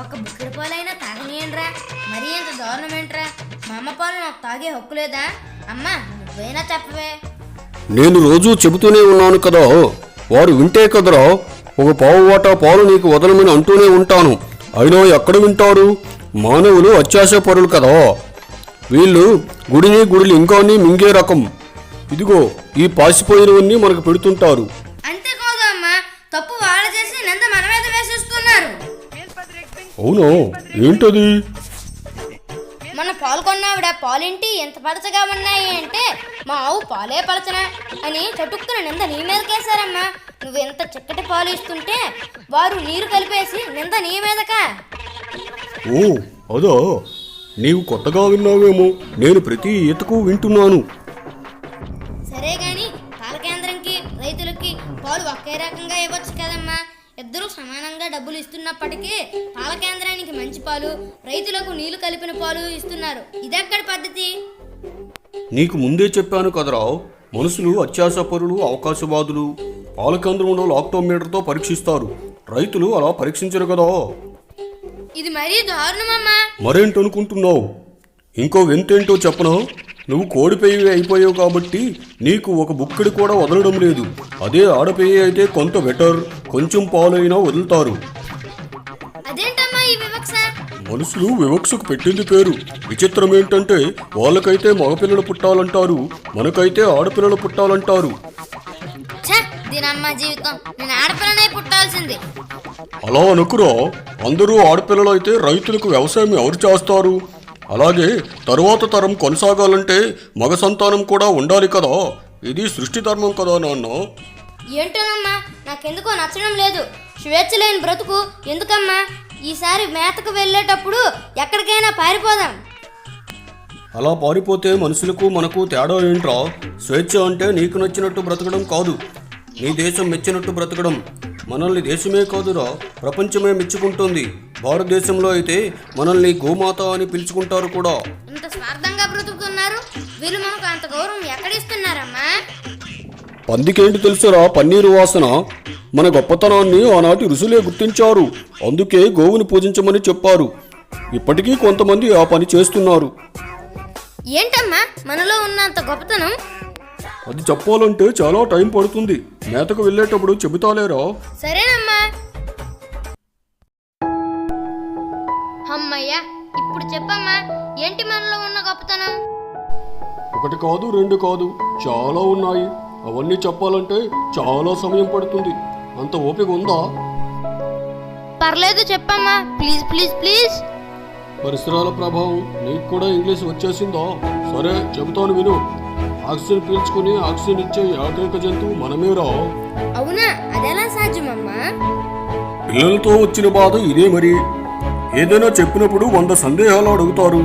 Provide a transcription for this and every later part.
ఒక బుక్కిడి పాలైనా తాగనీయండిరా. మరీ ఇంత దారుణం ఏంట్రా మా అమ్మ పాలు నాకు తాగే హక్కు లేదా? అమ్మ నువ్వైనా చెప్పవే. నేను రోజూ చెబుతూనే ఉన్నాను కదా. వారు వింటే కదరా ఒక పావు వాటా పాలు నీకు వదలమని అంటూనే ఉంటాను. అయినా ఎక్కడ వింటారు మానవులు అత్యాశపరులు కదా. వీళ్ళు గుడిని గుడిని ఇంకాని మింగే రకం. ఇదిగో ఈ పాసిపోయినవన్నీ మనకు పెడుతుంటారు. అవునా? ఏంటది? మన పాలు కొన్నావిడ పాలింటి ఎంత పలచగా ఉన్నాయి అంటే మా ఆవు పాలే పలచనా అని చటుక్కున నింద నీ మీదకేశారమ్మా. నువ్వు ఎంత చక్కటి పాలు ఇస్తుంటే వారు నీరు కలిపేసి నింద నీ మీదకా. ఓ అదా? నీవు కొత్తగా విన్నావేమో. నేను ప్రతి ఈతకు వింటున్నాను. సమానంగా డబ్బులు ఇస్తున్నప్పటికీ పాల కేంద్రానికి మంచి పాలు రైతులకు నీళ్ళు కలిపిన పాలు ఇస్తున్నారు. ఇదెక్కడి పద్ధతి? నీకు ముందే చెప్పాను కదరా మనుషులు అత్యాశపరులు అవకాశవాదులు పాలకేంద్రంలో లాక్టోమీటర్తో పరీక్షిస్తారు. రైతులు అలా పరీక్షించరు కదా. ఇది మరీ దారుణమమ్మా మరేంటనుకుంటున్నావు? ఇంకో వింతేంటో చెప్పనా? నువ్వు కోడిపెయ్యి అయిపోయావు కాబట్టి నీకు ఒక బుక్కడి కూడా వదలడం లేదు. అదే ఆడపెయ్యి అయితే కొంత బెటర్. కొంచెం పాలైనా వదులుతారు. మనుషులు వివక్షకు పెట్టింది పేరు. విచిత్రం ఏంటంటే వాళ్ళకైతే మగపిల్లలు పుట్టాలంటారు. మనకైతే ఆడపిల్లలు పుట్టాలంటారు. అలా అనుకురా. అందరూ ఆడపిల్లలు అయితే రైతులకు వ్యవసాయం ఎవరు చేస్తారు? అలాగే తరువాత తరం కొనసాగాలంటే మగ సంతానం కూడా ఉండాలి కదా. ఇది సృష్టి ధర్మం కదా నాన్న. ఏంటోనమ్మా నాకెందుకో నచ్చడం లేదు. స్వేచ్ఛ లేని బ్రతుకు ఎందుకమ్మా? ఈసారి మేతకు వెళ్ళేటప్పుడు ఎక్కడికైనా పారిపోదాం. అలా పారిపోతే మనుషులకు మనకు తేడా ఏంట్రా? స్వేచ్ఛ అంటే నీకు నచ్చినట్టు బ్రతకడం కాదు. నీ దేశం మెచ్చినట్టు బ్రతకడం. మనల్ని దేశమే కాదురా ప్రపంచమే మెచ్చుకుంటుంది. భారతదేశంలో అయితే మనల్ని గోమాత అని పిలుచుకుంటారు కూడా. ఇంత స్వార్థంగా బ్రతుకుతున్నారు? వీళ్ళు మనకు అంత గౌరవం ఎక్కడిస్తున్నారమ్మా? పందికేంటి తెలుసురా? పన్నీరు వాసన. మన గొప్పతనాన్ని ఆనాటి ఋషులే గుర్తించారు. అందుకే గోవుని పూజించమని చెప్పారు. ఇప్పటికీ కొంతమంది ఆ పని చేస్తున్నారు. ఏంటమ్మా? మనలో ఉన్నంత గొప్పతనం? అది చెప్పాలంటే చాలా టైం పడుతుంది. మేతకు వెళ్ళేటప్పుడు చెబుతాలేరా? సరేనమ్మా. అమ్మయ్యా ఇప్పుడు చెప్పమ్మా ఏంటి మనలో ఉన్న గొప్పతనం? ఒకటి కాదు రెండు కాదు చాలా ఉన్నాయి. అవన్నీ చెప్పాలంటే చాలా సమయం పడుతుంది. అంత ఓపిక ఉందా? పర్లేదు చెప్పమ్మా. Please please please. పరిసరాల ప్రభావం నీకు కూడా ఇంగ్లీష్ వచ్చేసిందా? సరే చెబుతాను విను. ఆక్సిజన్ పీల్చుకుని ఆక్సిజన్ ఇచ్చే ఏకైక జంతువు మనమేరా అవునా? అదెలా సాధ్యమమ్మా? పిల్లలతో వచ్చిన బాధ ఇదే మరి. ఏదైనా చెప్పినప్పుడు వంద సందేహాలు అడుగుతారు.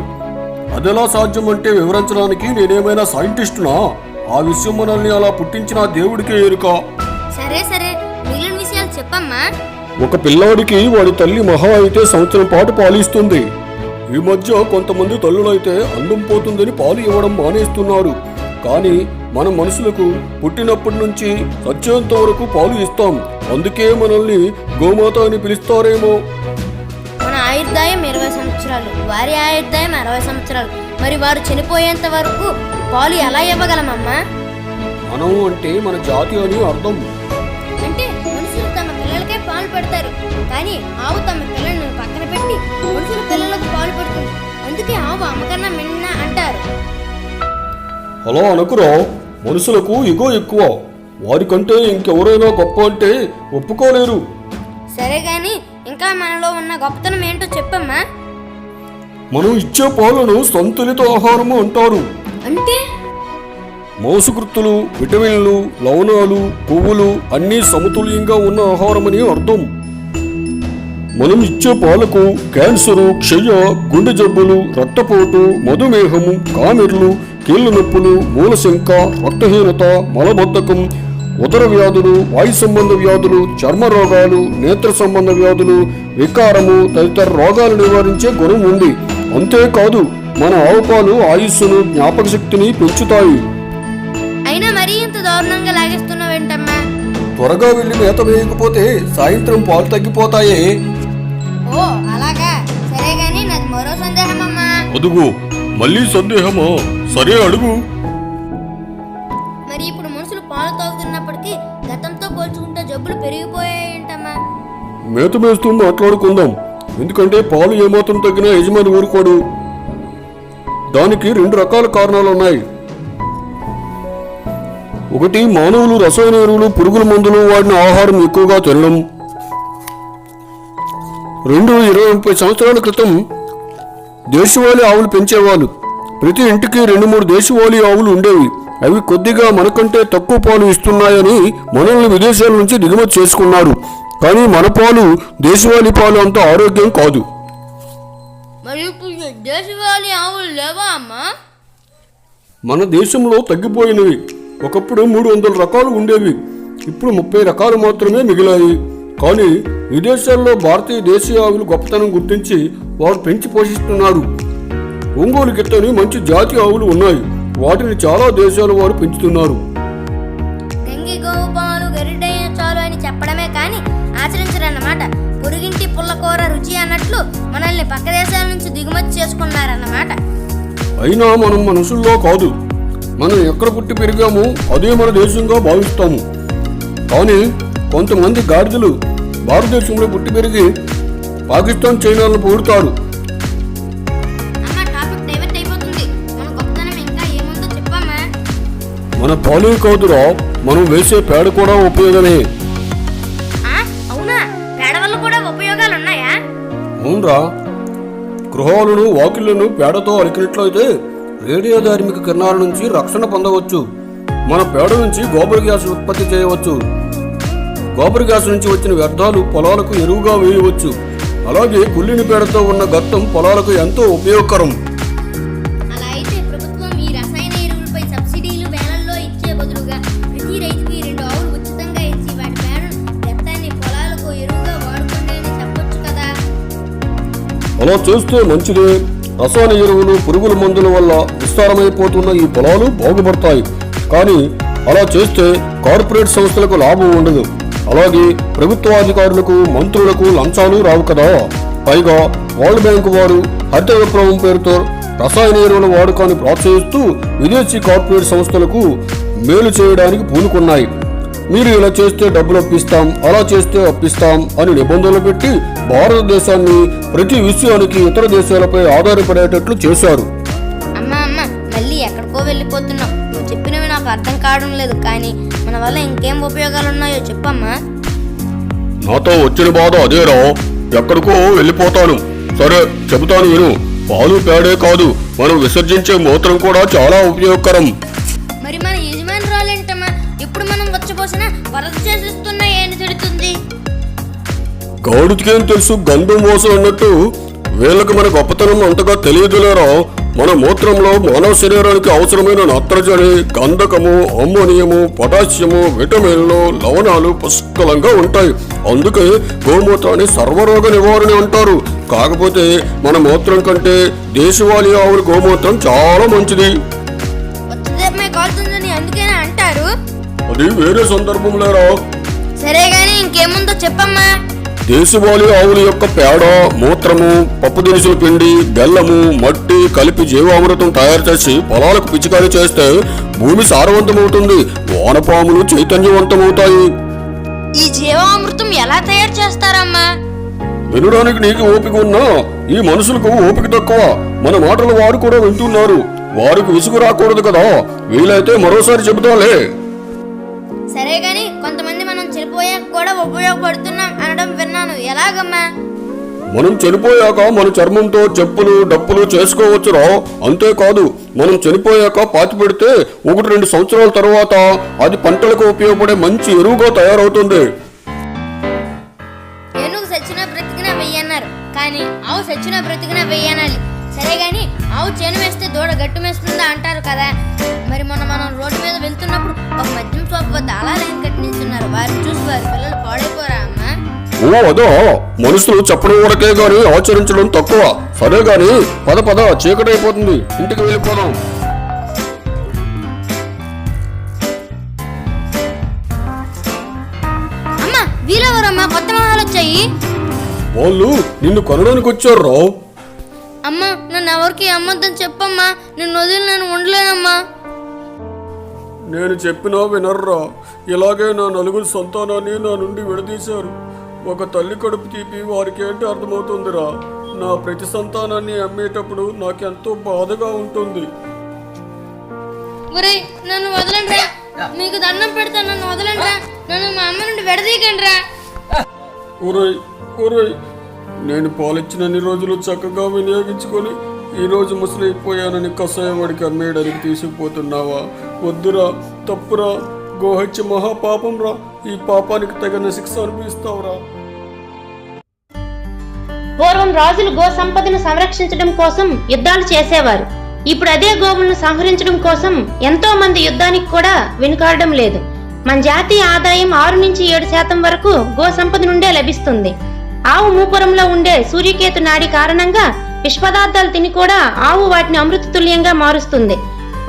అదెలా సాధ్యం అంటే వివరించడానికి నేనేమైనా సైంటిస్టునా? ఆ విషయం మనల్ని అలా పుట్టించిన దేవుడికే ఎరుక. సరే సరే. మిగిలిన విషయాలు చెప్పమ్మా. ఒక పిల్లాడికి వాడి తల్లి మహా అయితే సంవత్సరం పాటు పాలిస్తుంది. ఈ మధ్య కొంతమంది తల్లులైతే అందం పోతుందని పాలు ఇవ్వడం మానేస్తున్నారు. కానీ మన మనుషులకు పుట్టినప్పటి నుంచి సత్యంత వరకు పాలు ఇస్తాం. అందుకే మనల్ని గోమాత అని పిలుస్తారేమో. సంవత్సరాలు. వారి ఆయుర్దాయం అరవై సంవత్సరాలు. మరి వారు చనిపోయేంత వరకు పాలు ఎలా ఇవ్వగలమమ్మా? మనం అంటే మన జాతి అని అర్థం. అంటే మనుషులు తమ పిల్లలకే పాలు పెడతారు. కానీ ఆవు తమ పిల్లలను పక్కన పెట్టి మనుషుల పిల్లలకు పాలు పెడుతుంది. అందుకే ఆవు అమ్మకన్నా మిన్న అంటారు. అలా అనకురా. మనుషులకు ఇగో ఎక్కువ. వారికంటే ఇంకెవరైనా గొప్ప అంటే ఒప్పుకోలేరు. సరే గాని ఇంకా మనలో ఉన్న గొప్పతనం ఏంటో చెప్పమ్మా. మనం ఇచ్చే పాలను సంతులిత ఆహారము అంటారు. అంటే? మాంసకృత్తులు విటమిన్లు లవణాలు కొవ్వులు అన్నీ సమతుల్యంగా ఉన్న ఆహారమని అర్థం. మనం ఇచ్చే పాలకు క్యాన్సరు క్షయ గుండె జబ్బులు రక్తపోటు మధుమేహము కామెర్లు కీళ్ళ నొప్పులు మూలశంక రక్తహీనత మలబద్ధకం ఉదర వ్యాధులు వాయు సంబంధ వ్యాధులు చర్మ రోగాలు నేత్ర సంబంధ వ్యాధులు వికారము తదితర రోగాలు నివారించే గుణం ఉంది. అంతేకాదు మన ఆవు పాలు ఆయుస్సును జ్ఞాపక శక్తిని పెంచుతాయి. అయినా మరీ ఇంత దారుణంగా లాగేస్తున్నావేంటమ్మా త్వరగా వెళ్ళి మేత వేయకపోతే సాయంత్రం పాలు తగ్గిపోతాయే. ఓ అలాగా? మరో సందేహం అమ్మా అదుగు మళ్ళీ సందేహమా? సరే అడుగు. మరి ఇప్పుడు మనుషులు పాలు తాగుతున్నప్పటికీ గతంతో పోల్చుకుంటే జబ్బులు పెరిగిపోయాయంటమ్మా. మేత మేస్తూ మాట్లాడుకుందాం. ఎందుకంటే పాలు ఏమాత్రం తగ్గినా యజమాని ఊరుకోడు. దానికి రెండు రకాల కారణాలు ఉన్నాయి ఒకటి మానవులు రసాయన ఎరువులు పురుగుల మందులు వాడిన ఆహారం ఎక్కువగా తినడం. రెండు ఇరవై ముప్పై సంవత్సరాల క్రితం దేశవాళీ ఆవులు పెంచేవాళ్ళు. ప్రతి ఇంటికి రెండు మూడు దేశవాళీ ఆవులు ఉండేవి. అవి కొద్దిగా మనకంటే తక్కువ పాలు ఇస్తున్నాయని మనల్ని విదేశాల నుంచి దిగుమతి చేసుకున్నారు. కానీ మన పాలు దేశవాళీ పాలు అంత ఆరోగ్యం కాదు. మరి ఇప్పుడు దేశవాళీ ఆవులు లేవా అమ్మా? మన దేశంలో తగ్గిపోయినవి. ఒకప్పుడు మూడు వందల రకాలు ఉండేవి. ఇప్పుడు ముప్పై రకాలు మాత్రమే మిగిలాయి. కానీ విదేశాల్లో భారతీయ దేశీయ ఆవులు గొప్పతనం గుర్తించి వారు పెంచి పోషిస్తున్నారు. ఒంగోలు గిత్తని మంచి జాతి ఆవులు ఉన్నాయి. వాటిని చాలా దేశాల వారు పెంచుతున్నారు. పుల్లకూర రుచి అన్నట్లు మనల్ని పక్క దేశాల నుంచి దిగుమతి చేసుకున్నారన్నమాట. అయినా మనం మనుషుల్లో కాదు. మనం ఎక్కడ పుట్టి పెరిగామో అదే మన దేశంగా భావిస్తాము. కానీ కొంతమంది గాడిదలు భారతదేశంలో పుట్టి పెరిగి పాకిస్తాన్ చైనాలను చెప్పమ్మా. మన పాలే కాదురా మనం వేసే పేడ కూడా ఉపయోగమే. అవునరా. గృహాలను వాకిళ్ళను పేడతో అలికినట్లయితే రేడియో ధార్మిక కిరణాల నుంచి రక్షణ పొందవచ్చు. మన పేడ నుంచి గోబర్ గ్యాస్ ఉత్పత్తి చేయవచ్చు. గోబర్ గ్యాస్ నుంచి వచ్చిన వ్యర్థాలు పొలాలకు ఎరువుగా వేయవచ్చు. అలాగే కుళ్ళిని పేడతో ఉన్న గత్తం పొలాలకు ఎంతో ఉపయోగకరం. మనం చేస్తే మంచిదే. రసాయన ఎరువులు పురుగుల మందుల వల్ల విస్తారమైపోతున్న ఈ పొలాలు బాగుపడతాయి. కానీ అలా చేస్తే కార్పొరేట్ సంస్థలకు లాభం ఉండదు. అలాగే ప్రభుత్వాధికారులకు మంత్రులకు లంచాలు రావు కదా. పైగా వరల్డ్ బ్యాంక్ వారు హరిత విప్లవం పేరుతో రసాయన ఎరువుల వాడకాన్ని ప్రోత్సహిస్తూ విదేశీ కార్పొరేట్ సంస్థలకు మేలు చేయడానికి పూనుకున్నాయి. మీరు ఇలా చేస్తే డబ్బులు అప్పిస్తాం అలా చేస్తే అప్పిస్తాం అని నిబంధనలు పెట్టి భారతదేశాన్ని ప్రతి విషయానికి ఇతర దేశాలపై ఆధారపడేటట్లు చేశారు. అమ్మ అమ్మ మళ్ళీ ఎక్కడికో వెళ్ళిపోతున్నావు నువ్వు చెప్పినవి నాకు అర్థం కావడం లేదు కానీ మన వల్ల ఇంకేం ఉపయోగాలు ఉన్నాయో చెప్పమ్మా. నాతో వచ్చిన బాధ అదేరా ఎక్కడికో వెళ్ళిపోతాను. సరే చెబుతాను విను. పాలు పేడే కాదు మనం విసర్జించే మూత్రం కూడా చాలా ఉపయోగకరం. వరద చేసిస్తున్నా ఏని తిడుతుంది? గౌడుకేం తెలుసు? గంధం మోసం అన్నట్టు వీళ్ళకి మన గొప్పతనం అంతగా తెలియదులేరా. మన మూత్రంలో మానవ శరీరానికి అవసరమైన నత్రజని గంధకము అమ్మోనియము పొటాషియము విటమిన్లు లవణాలు పుష్కలంగా ఉంటాయి. అందుకే గోమూత్రాన్ని సర్వరోగ నివారణ అంటారు. కాకపోతే మన మూత్రం కంటే దేశవాళీ ఆవుల గోమూత్రం చాలా మంచిది. అది వేరే సందర్భంలోరా? సరే గాని ఇంకేముందో చెప్పమ్మా. దేశవాళీ ఆవుల యొక్క పేడ మూత్రము పప్పు దినుసుల పిండి బెల్లము మట్టి కలిపి జీవామృతం తయారు చేసి పొలాలకు పిచికారీ చేస్తే భూమి సారవంతమవుతుంది. వానపాములు చైతన్యవంతమవుతాయి. ఈ జీవామృతం ఎలా తయారు చేస్తారమ్మా? వినడానికి నీకు ఓపిక ఉన్నా? ఈ మనుషులకు ఓపిక తక్కువ. మన మాటలు వారు కూడా వింటున్నారు. వారికి విసుగు రాకూడదు కదా. వీలైతే మరోసారి చెబుతాలే. సరే గాని కొంతమంది మనం చనిపోయాక కూడా ఉపయోగపడుతున్నాం అనడం విన్నాను. ఎలాగమ్మా? మనం చనిపోయాక మన చర్మంతో చెప్పులు డప్పులు చేసుకోవచ్చురా. అంతేకాదు మనం చనిపోయాక పాతి పెడితే ఒకటి రెండు సంవత్సరాల తర్వాత అది పంటలకు ఉపయోగపడే మంచి ఎరువుగా తయారవుతుంది. ఏనుగు సచ్చినా బ్రతికినా వెయ్యన్నారు కానీ ఆవు సచ్చినా బ్రతికినా వెయ్యనాలి సరే గాని ఆవు చేను వేస్తే దూడ గట్టు వేస్తుందా అంటారు కదా. మరి మొన్న మనం రోడ్డు మీద వెళ్తున్నప్పుడు ఒక మద్యం షాప్ వద్ద అలా లైన్ కట్టి నిల్చున్నారు వారిని చూసి వారి పిల్లలు పాడైపోరా అమ్మా? ఓ అదో. మనుషులు చెప్పడం వరకే గాని ఆచరించడం తక్కువ. సరే గాని పద పద చీకటైపోతుంది. ఇంటికి వెళ్ళిపోదాం. అమ్మ వీరెవరమ్మా? కొత్త మొహాలు వచ్చాయి. వాళ్ళు నిన్ను కొనడానికి వచ్చారు అమ్మా నన్ను ఎవరికి అమ్మద్దని చెప్పమ్మా. నేను వదిలి నేను ఉండలేనమ్మా. నేను చెప్పినా వినర్రా. ఇలాగే నా నలుగురు సంతానాన్ని నా నుండి విడదీశారు. ఒక తల్లి కడుపు తీపి వారికి ఏంటి అర్థమవుతుందిరా? నా ప్రతి సంతానాన్ని అమ్మేటప్పుడు నాకెంతో బాధగా ఉంటుంది. ఒరేయ్ నన్ను వదలండి మీకు దండం పెడతా నన్ను వదలండి నన్ను మా అమ్మ నుండి విడదీయకండి రా ఒరేయ్ ఒరేయ్ నేను పాలిచ్చినన్ని రోజులు చక్కగా వినియోగించుకొని ఈ రోజు ముసలైపోయానని కషాయవాడికి అమ్మేయడానికి తీసుకుపోతున్నావా? వద్దురా తప్పురా గోహత్య మహాపాపంరా. ఈ పాపానికి తగిన శిక్ష అనుభవిస్తావురా. పూర్వం రాజులు గో సంపదను సంరక్షించడం కోసం యుద్ధాలు చేసేవారు. ఇప్పుడు అదే గోవులను సంహరించడం కోసం ఎంతో మంది యుద్ధానికి కూడా వెనుకాడడం లేదు. మన జాతీయ ఆదాయం ఆరు నుంచి ఏడు శాతం వరకు గో సంపద నుండే లభిస్తుంది. ఆవు మూపురంలో ఉండే సూర్యకేతు నాడి కారణంగా విష పదార్థాలు తిని కూడా ఆవు వాటిని అమృత తుల్యంగా మారుస్తుంది.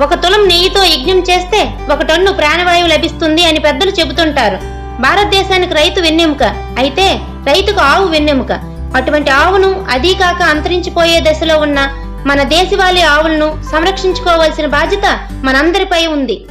ఒక తులం నెయ్యితో యజ్ఞం చేస్తే ఒక టన్ను ప్రాణవాయువు లభిస్తుంది అని పెద్దలు చెబుతుంటారు. భారతదేశానికి రైతు వెన్నెముక. అయితే రైతుకు ఆవు వెన్నెముక. అటువంటి ఆవును అదీ కాక అంతరించిపోయే దశలో ఉన్న మన దేశవాళీ ఆవులను సంరక్షించుకోవాల్సిన బాధ్యత మనందరిపై ఉంది.